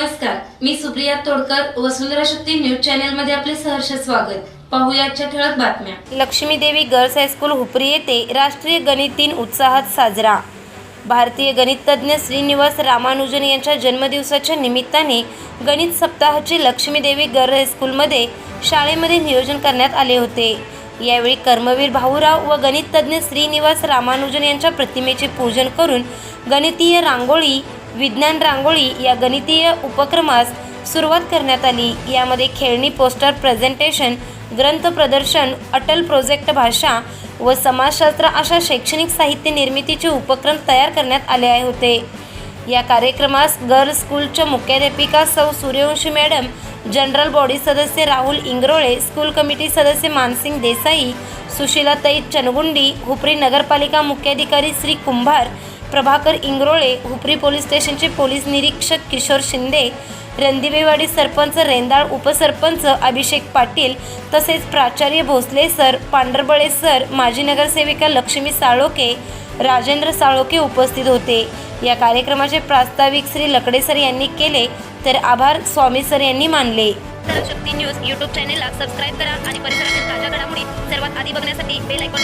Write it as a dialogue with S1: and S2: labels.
S1: नमस्कार मी सुप्रिया तोडकर वसुंधरा शक्ती न्यूज चॅनलमध्ये आपले सहर्ष स्वागत. पाहुयाच्या ठळक बातम्या.
S2: लक्ष्मी देवी गर्ल्स हायस्कूल हुपरी येथे राष्ट्रीय गणित दिन उत्साहात साजरा. भारतीय गणिततज्ञ श्रीनिवास रामानुजन यांच्या जन्मदिवसाच्या निमित्ताने गणित सप्ताहाचे लक्ष्मीदेवी गर्ल हायस्कूलमध्ये शाळेमध्ये नियोजन करण्यात आले होते. यावेळी कर्मवीर भाऊराव व गणिततज्ज्ञ श्रीनिवास रामानुजन यांच्या प्रतिमेचे पूजन करून गणितीय रांगोळी विज्ञान रांगोळी या गणितीय उपक्रमास सुरुवात करण्यात आली. यामध्ये खेळणी पोस्टर प्रेझेंटेशन ग्रंथ प्रदर्शन अटल प्रोजेक्ट भाषा व समाजशास्त्र अशा शैक्षणिक साहित्य निर्मितीचे उपक्रम तयार करण्यात आले आहे होते. या कार्यक्रमास गर्ल्स स्कूलच्या मुख्याध्यापिका सौ सूर्यवंशी मॅडम जनरल बॉडी सदस्य राहुल इंग्रोळे स्कूल कमिटी सदस्य मानसिंग देसाई सुशीलाताई चनगुंडी हुपरी नगरपालिका मुख्याधिकारी श्री कुंभार प्रभाकर इंग्रोळे हुपरी पोलीस स्टेशनचे पोलीस निरीक्षक किशोर शिंदे रणदिवेवाडी सरपंच रेंदाळ उपसरपंच अभिषेक पाटील तसेच प्राचार्य भोसले सर पांढरबळे सर माजी नगरसेविका लक्ष्मी साळोके राजेंद्र साळोके उपस्थित होते. या कार्यक्रमाचे प्रास्ताविक श्री लकडे सर यांनी केले तर आभार स्वामी सर यांनी मानले. शक्ती न्यूज यूट्यूब चॅनेलला सबस्क्राईब करा आणि परिसरातील ताज्या घडामोडी सर्वात आधी बघण्यासाठी बेल ऐकून